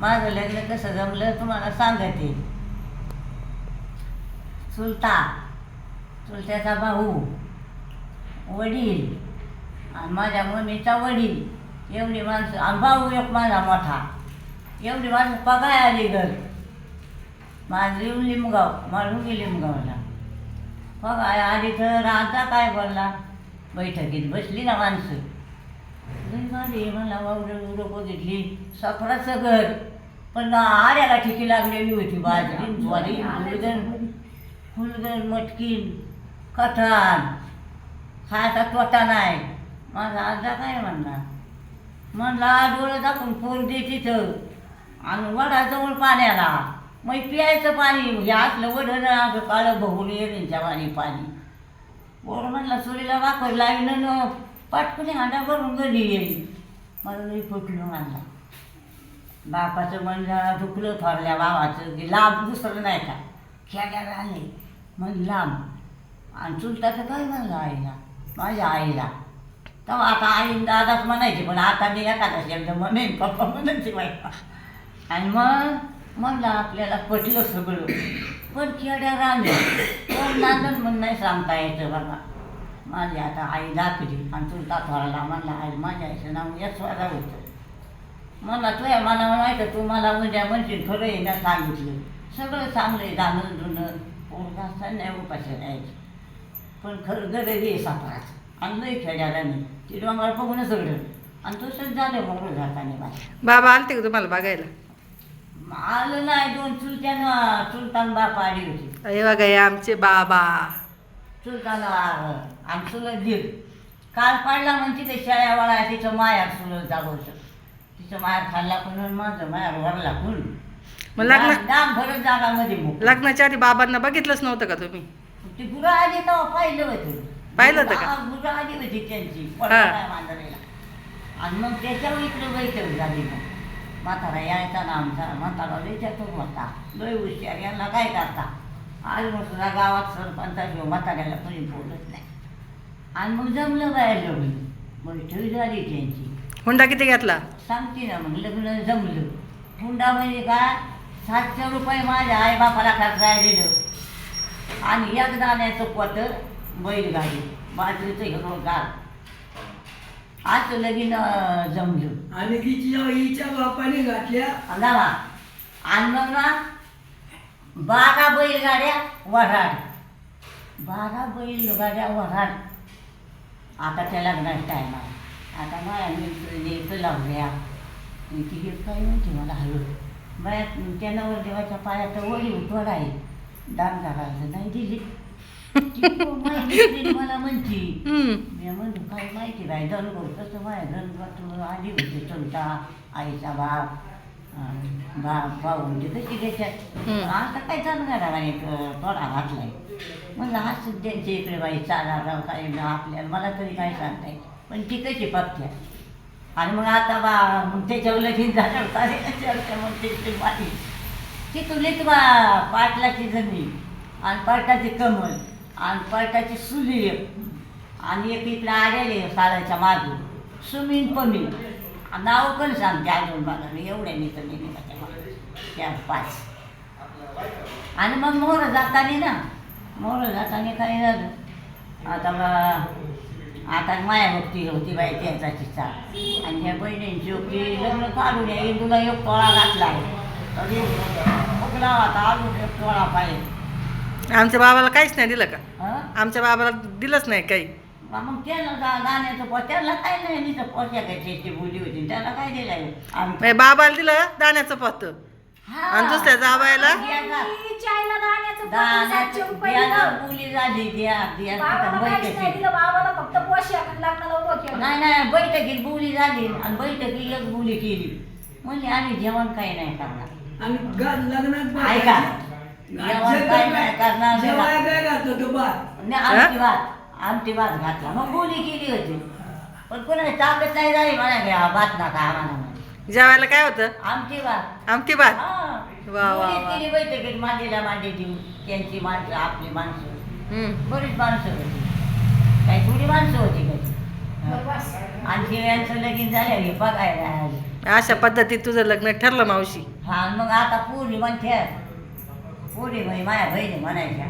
माझं लग्न कसं जमलं तुम्हाला सांगते. चुलता चुलत्याचा भाऊ वडील आणि माझ्या मम्मीचा वडील. एवढी माणसं आणि भाऊ एक माझा मोठा. एवढी माणसं पगाय आली घर माझं येऊन लिमगाव माळून गेली लिमगावला. पगाय आली तर आता काय बोलला? बैठकीत बसली ना माणसं. भारी मला वावरं उरं बघितली घर. पण आड्याला ठिकी लागलेली होती बाजरी ज्वारी फुलगण फुलगण मटकीन कठाण. खायचा तोटा नाही. माझा आजा काय म्हणला म्हणला डोळं दाखवून पोर दे तिथं. आणि वडाजवळ पाण्याला. मग प्यायचं पाणी. हे असलं वडं असं काळं बघून येण्याच्या पाणी पाणी. पोर म्हणला चोरीला वापर लावीन न. पाटकुनी हांडा भरून घरी येईल. मला लई फुटलं म्हणला. बापाचं म्हणलं दुखलं फारल्या भावाचं की लांब दुसरं नाही का? खेड्याला आले. मग लांब. आणि चुलताचं काय म्हणलं आईला? माझ्या आईला. तर आता आई दादाच म्हणायची पण आता मी एखादा शब्द म्हणेन पप्पा म्हणायची बायका आणि मग म्हणलं आपल्याला पटलं सगळं. पण खेड्या राहिलं पण नांदण म्हणून नाही सांगता येतं बघा माझी आता आई दाखवली. आणि चुलता थोराला म्हणला आई माझ्या आईचं नाव यशवादा होतं. मला तुझ्या मनावर माहिती तू मला उद्या म्हणशील खरं आहे ना? सांगितलं. सगळं चांगलं आहे दाणं धुणं पोरगा असताना उपाशी राहायचं. पण खरं गरज आहे सापडायचं आणि लई खेळायला नाही ती डोंगर बघूनच सगळं. आणि तसंच झालं मग जाताना बाबा आलते का तुम्हाला बघायला? आलं नाही दोन चुलत्यानं. चुलतान बाप आली होती. हे बघा हे आमचे बाबा. चुलताना आणि चुलत दीड. काल पाडला म्हणते ते शाळ्यावाळा तिचं मायार चुलत जागवचं तिचं मायार खाल्ला पण माझं मायार वरला पण मग लग्न दाम भरत जागामध्ये मग लग्नाच्या आधी बाबांना बघितलंच नव्हतं का तुम्ही? ती गुरं आली तेव्हा पाहिलं होतं. पाहिलं होतं का? गुरं आली होती त्यांची मांजरेला. आणि मग त्याच्यावर इकडे बैठक झाली मग. म्हातारा यायचा ना आमचा. म्हातारा लय त्यातून होता. लय हुशार. यांना काय करता? आज मग सुद्धा गावात सरपंचा घेऊ म्हाताऱ्याला कोणी बोलत नाही. आणि मग जमलं बाहेर लग्न बैठक झाली त्यांची. हुंडा किती घेतला? सांगते ना मग लग्न जमलं. हुंडा म्हणजे काय सातशे रुपये माझ्या आईबापाला खर्चायला दिलं. आणि एक दाण्याचं पोतं बैलगाडी बाजरीचं हिरवगार असं लगीन अं, जमलं. आणि तिच्या आईच्या बापाने घातल्या. गावा आणि मग ना बारा बैलगाड्या वऱ्हाड. बारा बैलगाड्या वऱ्हाड. आता त्या लग्नाचा टाईम आहे. आता माझ्या मित्र लावल्या ती हे काय म्हणते मला हळू. बाया त्या नवर देवाच्या पायाचं वडी उठवड आहे. दान करायचं नाही दिली. माहिती मला म्हणती. मी म्हणतो काय माहिती नाही धनगर कसं माझ्या धनगर आली होती चलता आईचा बाप. अं, बाप भाऊ म्हणजे कशी त्याच्यात. आता काय धनगराला एक थोडा घातलाय म्हणलं असं त्यांच्या इकडे बाई चाला राव काय आपल्याला मला तरी काय सांगताय पण ती कशी पक्क्या? आणि मग आता बा मग त्याच्यावर लगीन झालं चर्चा मग त्याची बाई? ती तुलीच बा पाटलाची जमीन आणि पाटाची कमल आणि पाटाची सुली. आणि एक इकडे आलेले साराच्या मागे. सुमीन पमीन. नाव पण सांगते अजून मला एवढ्या मी तर मी त्या पाच. आणि मग मोर जाताना ना मोर जाताना काय झालं? आता आता माया भक्ती होती बाई त्यांचा चिचा आणि ह्या बहिणींची होती लग्न काढून या इंदूला एक टोळा घातला तरी फुगला होता अजून एक टोळा पाहिजे. आमच्या बाबाला काहीच नाही दिलं का? आमच्या बाबाला दिलंच नाही काही. मग त्याला गा गाण्याचं पो त्याला काय नाही पोशाखाची बोली होती त्याला काय दिलं म्हणजे बाबाला दिलं दाण्याचं पत्त आणि दुसऱ्या जावयाला? चायला दाण्याचं पत्ते सातशे रुपये दिलं. बोली झाली द्या द्या बाबाला तिथं काहीच नाही बैठकीत दिलं. बाबाला फक्त पोशाख आणि लग्नाला उभं केलं. नाही नाही बैठकीत बोली झाली आणि बैठकीत एक बोली केली म्हणजे आम्ही जेवण काही नाही करणार आणि ग- लग्नात ऐका. जेवण काय नाही करणार नाही. जेवाय काय घातलं तो बा आणि आमची भात आमची भात घातला. मग बोली केली होती पण कोणा ताकद नाही झाली. म्हणा घ्या भात आम्हाला म्हणे. जेवायला काय होतं? आमची भात. आमटी भात? हा. वा, वा, बोली वा. केली बैठकीत मांडीला मांडी देऊ त्यांची माणसं आपली माणसं. हम्म. बरीच माणसं होती. काही थोडी माणसं होती काही बरं, बस. आणि शिव्यांचं लगीन झालं हे बघायला आली. अशा पद्धतीत तुझं लग्न ठरलं मावशी. हा मग आता पुरी म्हणते पुरी म्हणजे माझ्या बहिणी म्हणायच्या.